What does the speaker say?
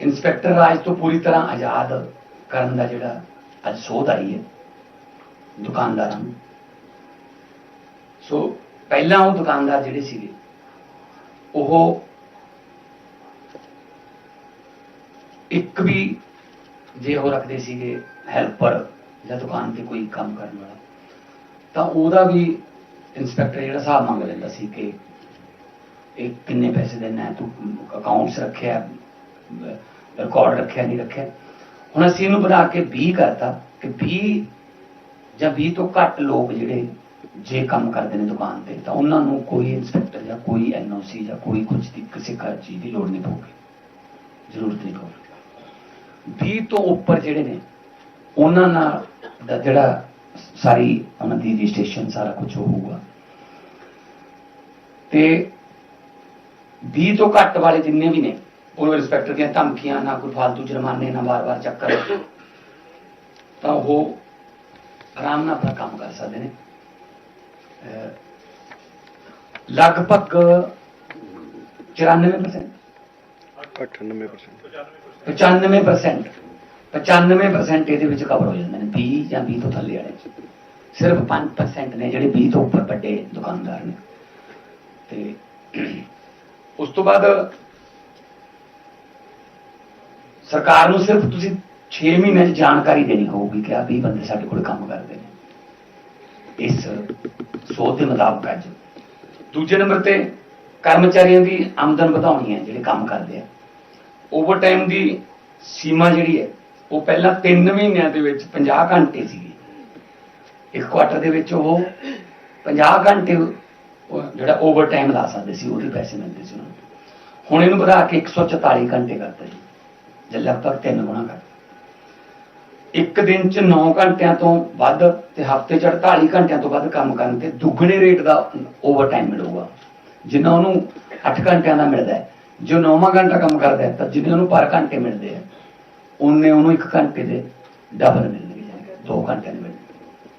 Inspector ਰਾਜ ਤੋਂ ਪੂਰੀ ਤਰ੍ਹਾਂ ਆਜ਼ਾਦ ਕਰਨ ਦਾ ਜਿਹੜਾ ਅੱਜ ਸੋਧ ਆਈ ਹੈ, ਦੁਕਾਨਦਾਰਾਂ ਨੂੰ। ਸੋ ਪਹਿਲਾਂ ਉਹ ਦੁਕਾਨਦਾਰ ਜਿਹੜੇ ਸੀਗੇ, ਉਹ ਇੱਕ ਵੀ ਜੇ ਉਹ ਰੱਖਦੇ ਸੀਗੇ ਹੈਲਪਰ ਜਾਂ ਦੁਕਾਨ ਤੇ ਕੋਈ ਕੰਮ ਕਰਨ ਵਾਲਾ, ਤਾਂ ਉਹਦਾ ਵੀ ਇੰਸਪੈਕਟਰ ਜਿਹੜਾ ਹਿਸਾਬ ਮੰਗ ਲੈਂਦਾ ਸੀ ਕਿ ਇਹ ਕਿੰਨੇ ਪੈਸੇ ਦੇਣਾ ਤੂੰ ਅਕਾਊਂਟਸ ਰੱਖਿਆ ਰਿਕਾਰਡ ਰੱਖਿਆ ਨਹੀਂ ਰੱਖਿਆ। ਹੁਣ ਅਸੀਂ ਇਹਨੂੰ ਬਣਾ ਕੇ 20 ਕਰਤਾ ਕਿ 20 ਜਾਂ 20 ਤੋਂ ਘੱਟ ਲੋਕ ਜਿਹੜੇ ਜੇ ਕੰਮ ਕਰਦੇ ਨੇ ਦੁਕਾਨ ਤੇ, ਤਾਂ ਉਹਨਾਂ ਨੂੰ ਕੋਈ ਇੰਸਪੈਕਟਰ ਜਾਂ ਕੋਈ ਐਨਓਸੀ ਜਾਂ ਕੋਈ ਕੁਝ ਦੀ ਕਿਸੇ ਕਰ ਚੀਜ਼ ਦੀ ਲੋੜ ਨਹੀਂ ਪਊਗੀ। ਜ਼ਰੂਰਤ ਨਹੀਂ ਪਊਗੀ। 20 ਤੋਂ ਉੱਪਰ ਜਿਹੜੇ ਨੇ, ਉਹਨਾਂ ਨਾਲ ਦਾ ਜਿਹੜਾ ਸਾਰੀ ਉਹਨਾਂ ਦੀ ਰਜਿਸਟ੍ਰੇਸ਼ਨ ਸਾਰਾ ਕੁਝ ਹੋਊਗਾ। ਤੇ 20 ਤੋਂ ਘੱਟ ਵਾਲੇ ਜਿੰਨੇ ਵੀ ਨੇ ਉਹ ਇੰਸਪੈਕਟਰ ਦੀਆਂ ਧਮਕੀਆਂ ਨਾ ਕੋਈ ਫालतू ਜੁਰਮਾਨੇ ਨਾ ਵਾਰ-ਵਾਰ ਚੱਕਰ। ਤਾਂ ਉਹ ਆਰਾਮ ਨਾਲ ਆਪਣਾ ਕੰਮ ਕਰ ਸਕਦੇ ਨੇ। ਲਗਭਗ 94% 98% 95% 95% ਇਹਦੇ ਵਿੱਚ ਕਵਰ ਹੋ ਜਾਂਦੇ ਨੇ 20 ਜਾਂ 20 ਤੋਂ ਥੱਲੇ ਵਾਲੇ। ਸਿਰਫ 5% ਨੇ ਜਿਹੜੇ 20 ਤੋਂ ਉੱਪਰ ਵੱਡੇ ਦੁਕਾਨਦਾਰ ਨੇ। ਤੇ ਉਸ ਤੋਂ ਬਾਅਦ ਸਰਕਾਰ ਨੂੰ ਸਿਰਫ ਤੁਸੀਂ 6 ਮਹੀਨਿਆਂ 'ਚ ਜਾਣਕਾਰੀ ਦੇਣੀ ਹੋਊਗੀ ਕਿ ਆ 20 ਬੰਦੇ ਸਾਡੇ ਕੋਲ ਕੰਮ ਕਰਦੇ ਨੇ। ਇਸ ਸੋਧ ਦੇ ਮੁਤਾਬਕ ਅੱਜ ਦੂਜੇ ਨੰਬਰ ਤੇ ਕਰਮਚਾਰੀਆਂ ਦੀ ਆਮਦਨ ਵਧਾਉਣੀ ਹੈ, ਜਿਹੜੇ ਕੰਮ ਕਰਦੇ ਆ। ਓਵਰਟਾਈਮ ਦੀ ਸੀਮਾ ਜਿਹੜੀ ਹੈ, ਉਹ ਪਹਿਲਾਂ 3 ਮਹੀਨਿਆਂ ਦੇ ਵਿੱਚ 50 ਘੰਟੇ ਸੀ ਇੱਕ ਕੁਆਟਰ ਦੇ ਵਿੱਚ ਉਹ 50 ਘੰਟੇ ਜਿਹੜਾ ਓਵਰਟਾਈਮ ਲਾ ਸਕਦੇ ਸੀ, ਉਹਦੇ ਪੈਸੇ ਮਿਲਦੇ ਸੀ ਉਹਨਾਂ ਨੂੰ। ਹੁਣ ਇਹਨੂੰ ਵਧਾ ਕੇ 144 ਘੰਟੇ ਕਰਤਾ ਜੀ। ਜੇ ਲਗਭਗ ਤਿੰਨ ਗੁਣਾ ਕਰ। ਇੱਕ ਦਿਨ ਚ 9 ਘੰਟਿਆਂ ਤੋਂ ਵੱਧ ਤੇ ਹਫ਼ਤੇ ਚ 48 ਘੰਟਿਆਂ ਤੋਂ ਵੱਧ ਕੰਮ ਕਰਨ ਤੇ ਦੁੱਗਣੇ ਰੇਟ ਦਾ ਓਵਰ ਟਾਈਮ ਮਿਲੂਗਾ। ਜਿੰਨਾ ਉਹਨੂੰ 8 ਘੰਟਿਆਂ ਦਾ ਮਿਲਦਾ ਹੈ, ਜੋ 9ਵਾਂ ਘੰਟਾ ਕੰਮ ਕਰਦਾ ਹੈ, ਤਾਂ ਜਿੰਨੇ ਉਹਨੂੰ ਪਰ ਘੰਟੇ ਮਿਲਦੇ ਆ ਉਹਨੇ ਉਹਨੂੰ 1 ਘੰਟੇ ਦੇ ਡਬਲ ਮਿਲਣਗੇ 2 ਘੰਟੇ ਦੇ ਮਿਲਣਗੇ।